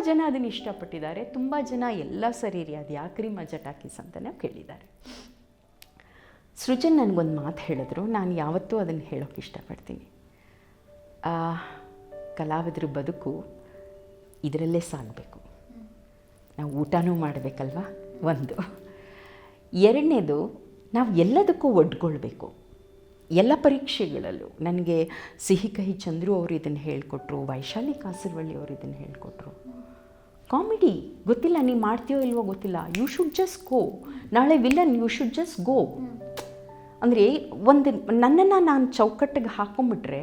ಜನ ಅದನ್ನು ಇಷ್ಟಪಟ್ಟಿದ್ದಾರೆ. ತುಂಬ ಜನ ಎಲ್ಲ ಸರಿ ರೀ, ಅದು ಯಾಕ್ರಿ ಮಜಾ ಟಾಕೀಸ್ ಅಂತಲೇ ಕೇಳಿದ್ದಾರೆ. ಸೃಜನ್ ನನಗೊಂದು ಮಾತು ಹೇಳಿದ್ರು. ನಾನು ಯಾವತ್ತೂ ಅದನ್ನು ಹೇಳೋಕ್ಕೆ ಇಷ್ಟಪಡ್ತೀನಿ. ಕಲಾವಿದ್ರ ಬದುಕು ಇದರಲ್ಲೇ ಸಾಗಬೇಕು. ನಾವು ಊಟನೂ ಮಾಡಬೇಕಲ್ವಾ? ಒಂದು. ಎರಡನೇದು, ನಾವು ಎಲ್ಲದಕ್ಕೂ ಒಡ್ಕೊಳ್ಬೇಕು. ಎಲ್ಲ ಪರೀಕ್ಷೆಗಳಲ್ಲೂ. ನನಗೆ ಸಿಹಿ ಕಹಿ ಚಂದ್ರು ಅವರು ಇದನ್ನು ಹೇಳಿಕೊಟ್ರು, ವೈಶಾಲಿ ಕಾಸರವಳ್ಳಿ ಅವರು ಇದನ್ನು ಹೇಳಿಕೊಟ್ರು. ಕಾಮಿಡಿ ಗೊತ್ತಿಲ್ಲ ನೀವು ಮಾಡ್ತೀಯೋ ಇಲ್ವೋ ಗೊತ್ತಿಲ್ಲ. ಯು ಶುಡ್ ಜಸ್ಟ್ ಗೋ ನಾಳೆ villain you should just go ಅಂದರೆ ಒಂದು ನನ್ನನ್ನು ನಾನು ಚೌಕಟ್ಟಿಗೆ ಹಾಕೊಂಬಿಟ್ರೆ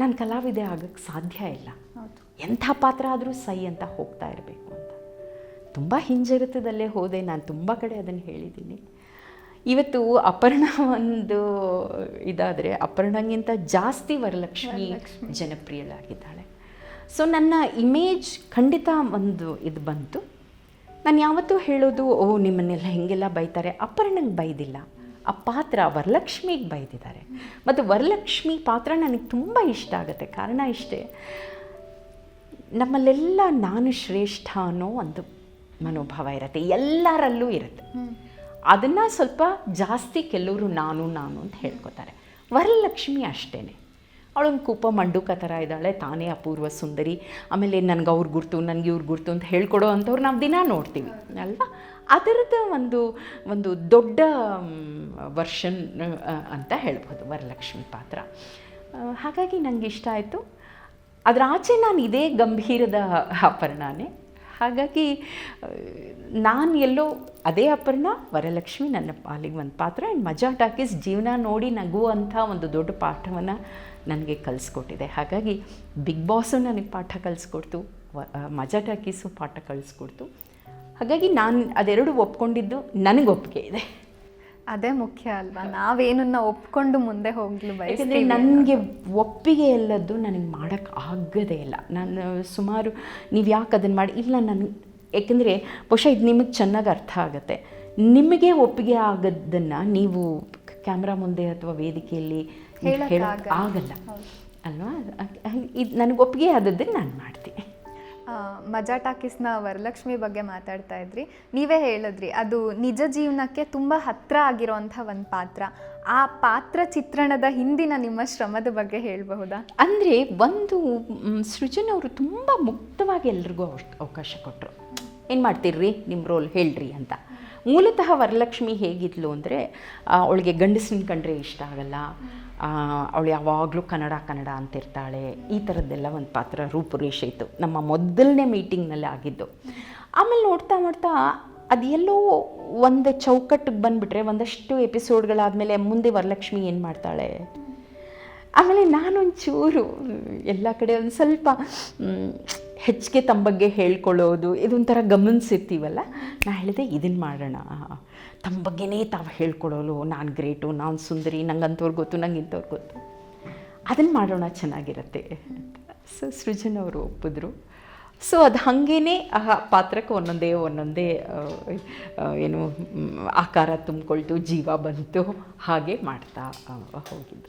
ನಾನು ಕಲಾವಿದೆ ಆಗೋಕ್ಕೆ ಸಾಧ್ಯ ಇಲ್ಲ. ಎಂಥ ಪಾತ್ರ ಆದರೂ ಸೈ ಅಂತ ಹೋಗ್ತಾ ಇರಬೇಕು ಅಂತ. ತುಂಬ ಹಿಂಜರಿತದಲ್ಲೇ ಹೋದೆ ನಾನು ತುಂಬ ಕಡೆ ಅದನ್ನು ಹೇಳಿದ್ದೀನಿ ಇವತ್ತು ಅಪರ್ಣ ಒಂದು ಇದಾದರೆ ಅಪರ್ಣಗಿಂತ ಜಾಸ್ತಿ ವರಲಕ್ಷ್ಮಿ. ಜನಪ್ರಿಯಳಾಗಿದ್ದಾಳೆ. ಸೊ ನನ್ನ ಇಮೇಜ್ ಖಂಡಿತ ಒಂದು ಇದು ಬಂತು. ನಾನು ಯಾವತ್ತೂ ಹೇಳೋದು ಓ ನಿಮ್ಮನ್ನೆಲ್ಲ ಹೆಂಗೆಲ್ಲ ಬೈತಾರೆ. ಅಪರ್ಣಂಗೆ ಬೈದಿಲ್ಲ. ಆ ಪಾತ್ರ ವರಲಕ್ಷ್ಮಿಗೆ ಬೈದಿದ್ದಾರೆ. ಮತ್ತು ವರಲಕ್ಷ್ಮಿ ಪಾತ್ರ ನನಗೆ ತುಂಬ ಇಷ್ಟ ಆಗುತ್ತೆ. ಕಾರಣ ಇಷ್ಟೇ ನಮ್ಮಲ್ಲೆಲ್ಲ ನಾನು ಶ್ರೇಷ್ಠ ಅನ್ನೋ ಒಂದು ಮನೋಭಾವ ಇರುತ್ತೆ. ಎಲ್ಲರಲ್ಲೂ ಇರುತ್ತೆ. ಅದನ್ನು ಸ್ವಲ್ಪ ಜಾಸ್ತಿ ಕೆಲವರು ನಾನು ನಾನು ಅಂತ ಹೇಳ್ಕೊತಾರೆ. ವರಲಕ್ಷ್ಮಿ ಅಷ್ಟೇ ಅವಳೊಂದು ಕೂಪ ಮಂಡುಕ ಥರ ಇದ್ದಾಳೆ, ತಾನೇ ಅಪೂರ್ವ ಸುಂದರಿ. ಆಮೇಲೆ ನನಗೆ ಅವ್ರ ಗುರ್ತು, ನನಗೆ ಇವ್ರ ಗುರ್ತು ಅಂತ ಹೇಳ್ಕೊಡೋ ಅಂಥವ್ರು ನಾವು ದಿನ ನೋಡ್ತೀವಿ, ಅಲ್ವಾ? ಅದರದ್ದು ಒಂದು ಒಂದು ದೊಡ್ಡ ವರ್ಷನ್ ಅಂತ ಹೇಳ್ಬೋದು, ವರಲಕ್ಷ್ಮಿ ಪಾತ್ರ. ಹಾಗಾಗಿ ನನಗೆ ಇಷ್ಟ ಆಯಿತು. ಅದರ ಆಚೆ ನಾನು ಇದೇ ಗಂಭೀರದ ಅಪರ್ಣನೇ ಹಾಗಾಗಿ ನಾನು ಎಲ್ಲೋ ಅದೇ ಅಪರ್ಣ, ವರಲಕ್ಷ್ಮಿ ನನ್ನ ಪಾಲಿಗೆ ಒಂದು ಪಾತ್ರ. ಆ್ಯಂಡ್ ಮಜಾ ಟಾಕೀಸ್ ಜೀವನ ನೋಡಿ ನಗುವಂಥ ಒಂದು ದೊಡ್ಡ ಪಾಠವನ್ನು ನನಗೆ ಕಲಿಸ್ಕೊಟ್ಟಿದೆ. ಹಾಗಾಗಿ, ಬಿಗ್ ಬಾಸು ನನಗೆ ಪಾಠ ಕಲಿಸ್ಕೊಡ್ತು, ವ ಮಜಾ ಟಾಕೀಸು ಪಾಠ ಕಲಿಸ್ಕೊಡ್ತು. ಹಾಗಾಗಿ ನಾನು ಅದೆರಡು ಒಪ್ಕೊಂಡಿದ್ದು, ನನಗೆ ಒಪ್ಪಿಗೆ ಇದೆ. ಅದೇ ಮುಖ್ಯ ಅಲ್ವಾ? ನಾವೇನನ್ನ ಒಪ್ಕೊಂಡು ಮುಂದೆ ಹೋಗ್ಲು ಬಯಸ್ತೀವಿ ನನಗೆ ಒಪ್ಪಿಗೆ ಎಲ್ಲದ್ದು ನನಗೆ ಮಾಡೋಕ್ಕೆ ಆಗದೇ ಇಲ್ಲ. ನಾನು ಸುಮಾರು ನೀವು ಯಾಕೆ ಅದನ್ನು ಮಾಡಿ ಇಲ್ಲ ನಾನು ಏಕೆಂದರೆ ಬಹುಶಃ ಇದು ನಿಮಗೆ ಚೆನ್ನಾಗಿ ಅರ್ಥ ಆಗುತ್ತೆ. ನಿಮಗೆ ಒಪ್ಪಿಗೆ ಆಗೋದನ್ನು ನೀವು ಕ್ಯಾಮ್ರಾ ಮುಂದೆ ಅಥವಾ ವೇದಿಕೆಯಲ್ಲಿ ಹೇಳ ಹೇಳೋಕ್ಕೆ ಆಗಲ್ಲ. ಆಗಲ್ಲ. ಅಲ್ವಾ? ಇದು ನನಗೆ ಒಪ್ಪಿಗೆ ಆದದ್ದನ್ನು ನಾನು ಮಾಡ್ತೀನಿ. ಮಜಾ ಟಾಕೀಸ್ನ ವರಲಕ್ಷ್ಮಿ ಬಗ್ಗೆ ಮಾತಾಡ್ತಾ ಇದ್ರಿ. ನೀವೇ ಹೇಳಿದ್ರಿ, ಅದು ನಿಜ ಜೀವನಕ್ಕೆ ತುಂಬ ಹತ್ರ ಆಗಿರೋಂಥ ಒಂದು ಪಾತ್ರ. ಆ ಪಾತ್ರ ಚಿತ್ರಣದ ಹಿಂದಿನ ನಿಮ್ಮ ಶ್ರಮದ ಬಗ್ಗೆ ಹೇಳಬಹುದಾ? ಅಂದರೆ, ಒಂದು ಸೃಜನವರು ಸೃಜನ್ ಅವರು ತುಂಬ ಮುಕ್ತವಾಗಿ ಎಲ್ರಿಗೂ ಅವಕಾಶ ಕೊಟ್ಟರು ಏನು ಮಾಡ್ತೀರ್ರಿ? ನಿಮ್ಮ ರೋಲ್ ಹೇಳ್ರಿ ಅಂತ. ಮೂಲತಃ ವರಲಕ್ಷ್ಮಿ ಹೇಗಿದ್ಲು ಅಂದರೆ ಅವಳಿಗೆ ಗಂಡಸಿನ ಕಂಡ್ರೆ ಇಷ್ಟ ಆಗಲ್ಲ. ಅವಳು ಯಾವಾಗಲೂ ಕನ್ನಡ ಕನ್ನಡ ಅಂತಿರ್ತಾಳೆ ಈ ಥರದ್ದೆಲ್ಲ ಒಂದು ಪಾತ್ರ ರೂಪುರೇಷೆ ಇತ್ತು. ನಮ್ಮ ಮೊದಲನೇ ಮೀಟಿಂಗ್ನಲ್ಲಿ ಆಗಿದ್ದು. ಆಮೇಲೆ ನೋಡ್ತಾ ನೋಡ್ತಾ ಅದು ಎಲ್ಲೋ ಒಂದು ಚೌಕಟ್ಟಿಗೆ ಬಂದುಬಿಟ್ರೆ, ಒಂದಷ್ಟು ಎಪಿಸೋಡ್ಗಳಾದಮೇಲೆ ಮುಂದೆ ವರಲಕ್ಷ್ಮಿ ಏನು ಮಾಡ್ತಾಳೆ? ಆಮೇಲೆ ನಾನೊಂಚೂರು ಎಲ್ಲ ಕಡೆ ಒಂದು ಸ್ವಲ್ಪ ಹೆಚ್ಚಿಗೆ ತಮ್ಮ ಬಗ್ಗೆ ಹೇಳ್ಕೊಳ್ಳೋದು, ಇದೊಂಥರ ಗಮನಿಸಿರ್ತೀವಲ್ಲ? ನಾ ಹೇಳಿದೆ ಇದನ್ನು ಮಾಡೋಣ. ತಮ್ಮ ಬಗ್ಗೆನೇ ತಾವು ಹೇಳ್ಕೊಳ್ಳೋಲು ನಾನು ಗ್ರೇಟು, ನಾನು ಸುಂದರಿ ನಂಗೆ ಅಂಥವ್ರು ಗೊತ್ತು ನಂಗೆ ಇಂಥವ್ರು ಗೊತ್ತು. ಅದನ್ನು ಮಾಡೋಣ ಚೆನ್ನಾಗಿರುತ್ತೆ. ಸೊ ಸೃಜನ್ ಅವರು ಒಪ್ಪಿದ್ರು. ಸೊ ಅದು ಹಾಗೇ ಆ ಪಾತ್ರಕ್ಕೆ ಒಂದೊಂದೇ ಒಂದೊಂದೇ ಏನು, ಆಕಾರ ತುಂಬಿಕೊಳ್ತು, ಜೀವ ಬಂತು, ಹಾಗೆ ಮಾಡ್ತಾ ಹೋಗಿದ್ದು